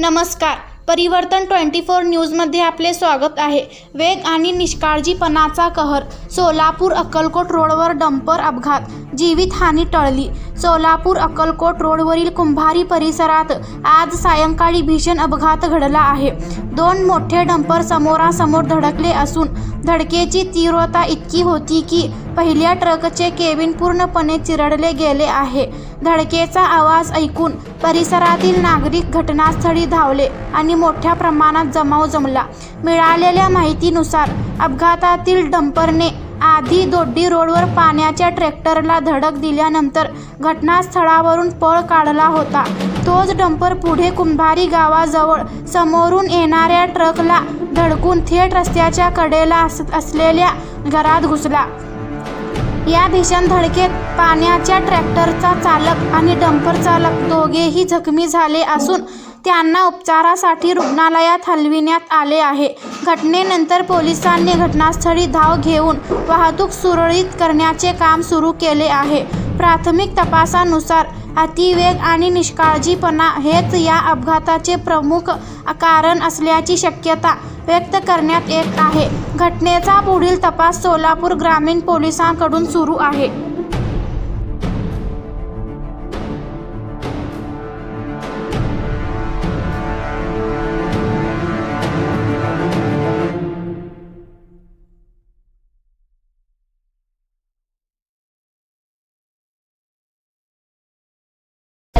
नमस्कार. परिवर्तन twenty four न्यूजमध्ये आपले स्वागत आहे. वेग आणि निष्काळजीपणाचा कहर. सोलापूर अक्कलकोट रोडवर डंपर अपघात. जीवितहानी टळली. सोलापूर अक्कलकोट रोडवरील कुंभारी परिसरात आज सायंकाळी भीषण अपघात घडला आहे. दोन मोठे डंपर समोरासमोर धडकले असून धडकेची तीव्रता इतकी होती की पहिल्या ट्रकचे केबिन पूर्णपणे चिरडले गेले आहे. धडकेचा आवाज ऐकून परिसरातील नागरिक घटनास्थळी धावले आणि मोठ्या प्रमाणात जमाव जमला. मिळालेल्या माहितीनुसार अपघातातील डंपरने आधी दोड्डी रोडवर पाण्याच्या ट्रॅक्टरला धडक दिल्यानंतर घटनास्थळावरून पळ काढला होता. तोच डंपर पुढे कुंभारी गावाजवळ समोरून येणाऱ्या ट्रकला धडकून थेट रस्त्याच्या कडेला अस असलेल्या घरात घुसला. या भीषण धडकेत पाण्याच्या ट्रॅक्टरचा चालक आणि डंपर चालक दोघेही जखमी झाले असून त्यांना उपचारासाठी रुग्णालयात हलविण्यात आले आहे. घटनेनंतर पोलिसांनी घटनास्थळी धाव घेऊन वाहतूक सुरळीत करण्याचे काम सुरू केले आहे. प्राथमिक तपासानुसार अतिवेग आणि निष्काळजीपणा हेच या अपघाताचे प्रमुख कारण असल्याची शक्यता व्यक्त करण्यात येत आहे. घटनेचा पुढील तपास सोलापूर ग्रामीण पोलिसांकडून सुरू आहे.